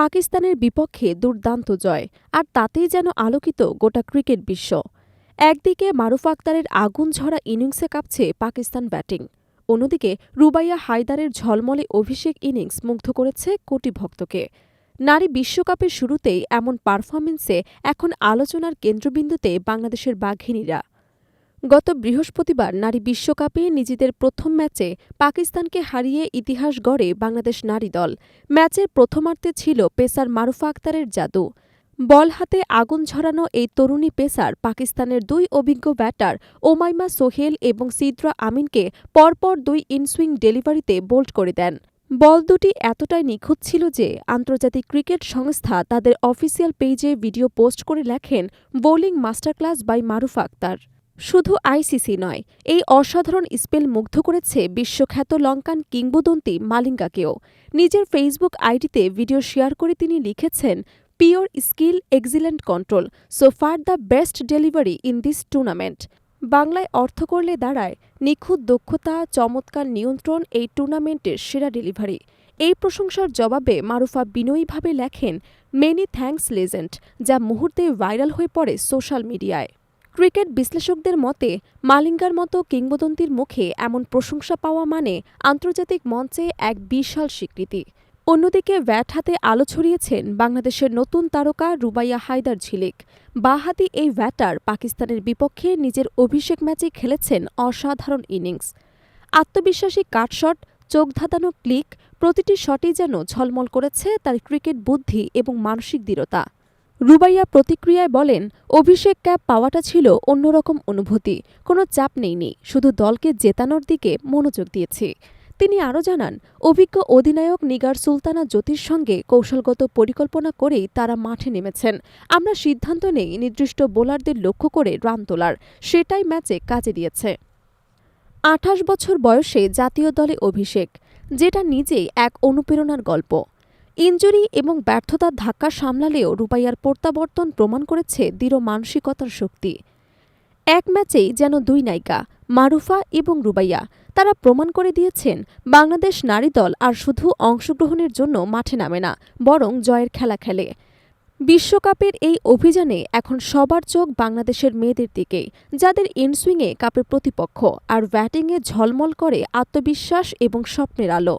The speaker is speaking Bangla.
পাকিস্তানের বিপক্ষে দুর্দান্ত জয়, আর তাতেই যেন আলোকিত গোটা ক্রিকেট বিশ্ব। একদিকে মারুফ আক্তারের আগুন ঝরা ইনিংসে কাঁপছে পাকিস্তান ব্যাটিং, অন্যদিকে রুবাইয়া হায়দারের ঝলমলে অভিষেক ইনিংস মুগ্ধ করেছে কোটি ভক্তকে নারী বিশ্বকাপের শুরুতেই এমন পারফরমেন্সে এখন আলোচনার কেন্দ্রবিন্দুতে বাংলাদেশের বাঘিনীরা। গত বৃহস্পতিবার নারী বিশ্বকাপে নিজেদের প্রথম ম্যাচে পাকিস্তানকে হারিয়ে ইতিহাস গড়ে বাংলাদেশ নারী দল। ম্যাচের প্রথমার্ধে ছিল পেসার মারুফা আক্তারের জাদু। বল হাতে আগুন ঝরানো এই তরুণী পেসার পাকিস্তানের দুই অভিজ্ঞ ব্যাটার ওমাইমা সোহেল এবং সিদ্রা আমিনকে পরপর দুই ইনসুইং ডেলিভারিতে বোল্ড করে দেন। বল দুটি এতটাই নিখুঁত ছিল যে আন্তর্জাতিক ক্রিকেট সংস্থা তাদের অফিসিয়াল পেজে ভিডিও পোস্ট করে লেখেন, bowling masterclass by Marufa Akter. শুধু আইসিসি নয়, এই অসাধারণ স্পেল মুগ্ধ করেছে বিশ্বখ্যাত লঙ্কান কিংবদন্তি মালিঙ্গাকেও। নিজের ফেসবুক আইডিতে ভিডিও শেয়ার করে তিনি লিখেছেন, pure skill excellent control, so far the best delivery in this tournament. বাংলায় অর্থ করলে দাঁড়ায়, নিখুঁত দক্ষতা, চমৎকার নিয়ন্ত্রণ, এই টুর্নামেন্টের সেরা ডেলিভারি। এই প্রশংসার জবাবে মারুফা বিনয়ীভাবে লেখেন, মেনি থ্যাঙ্কস লেজেন্ড যা মুহূর্তে ভাইরাল হয়ে পড়ে সোশ্যাল মিডিয়ায়। ক্রিকেট বিশ্লেষকদের মতে, মালিঙ্গার মতো কিংবদন্তির মুখে এমন প্রশংসা পাওয়া মানে আন্তর্জাতিক মঞ্চে এক বিশাল স্বীকৃতি। অন্যদিকে ব্যাট হাতে আলো ছড়িয়েছেন বাংলাদেশের নতুন তারকা রুবাইয়া হায়দার ঝিলিক। বাহাতি এই ব্যাটার পাকিস্তানের বিপক্ষে নিজের অভিষেক ম্যাচে খেলেছেন অসাধারণ ইনিংস। আত্মবিশ্বাসী কাটশট চোখ ধাঁধানো ক্লিক, প্রতিটি শটই যেন ঝলমল করেছে তার ক্রিকেট বুদ্ধি এবং মানসিক দৃঢ়তা। রুবাইয়া প্রতিক্রিয়ায় বলেন, অভিষেক ক্যাপ পাওয়াটা ছিল অন্যরকম অনুভূতি, কোনো চাপ নেইনি, শুধু দলকে জেতানোর দিকে মনোযোগ দিয়েছি। তিনি আরও জানান, অভিজ্ঞ অধিনায়ক নিগার সুলতানা জ্যোতির সঙ্গে কৌশলগত পরিকল্পনা করেই তারা মাঠে নেমেছেন। আমরা সিদ্ধান্ত নেই নির্দিষ্ট বোলারদের লক্ষ্য করে রান তোলার, সেটাই ম্যাচে কাজে দিয়েছে। আঠাশ বছর বয়সে জাতীয় দলে অভিষেক, যেটা নিজেই এক অনুপ্রেরণার গল্প। ইঞ্জুরি এবং ব্যর্থতার ধাক্কা সামলালেও রুবাইয়ার প্রত্যাবর্তন প্রমাণ করেছে দৃঢ় মানসিকতার শক্তি। এক ম্যাচেই যেন দুই নায়িকা, মারুফা এবং রুবাইয়া, তারা প্রমাণ করে দিয়েছেন বাংলাদেশ নারী দল আর শুধু অংশগ্রহণের জন্য মাঠে নামে না, বরং জয়ের খেলা খেলে। বিশ্বকাপের এই অভিযানে এখন সবার চোখ বাংলাদেশের মেয়েদের দিকেই যাদের ইনসুইংয়ে কাপের প্রতিপক্ষ আর ব্যাটিংয়ে ঝলমল করে আত্মবিশ্বাস এবং স্বপ্নের আলো।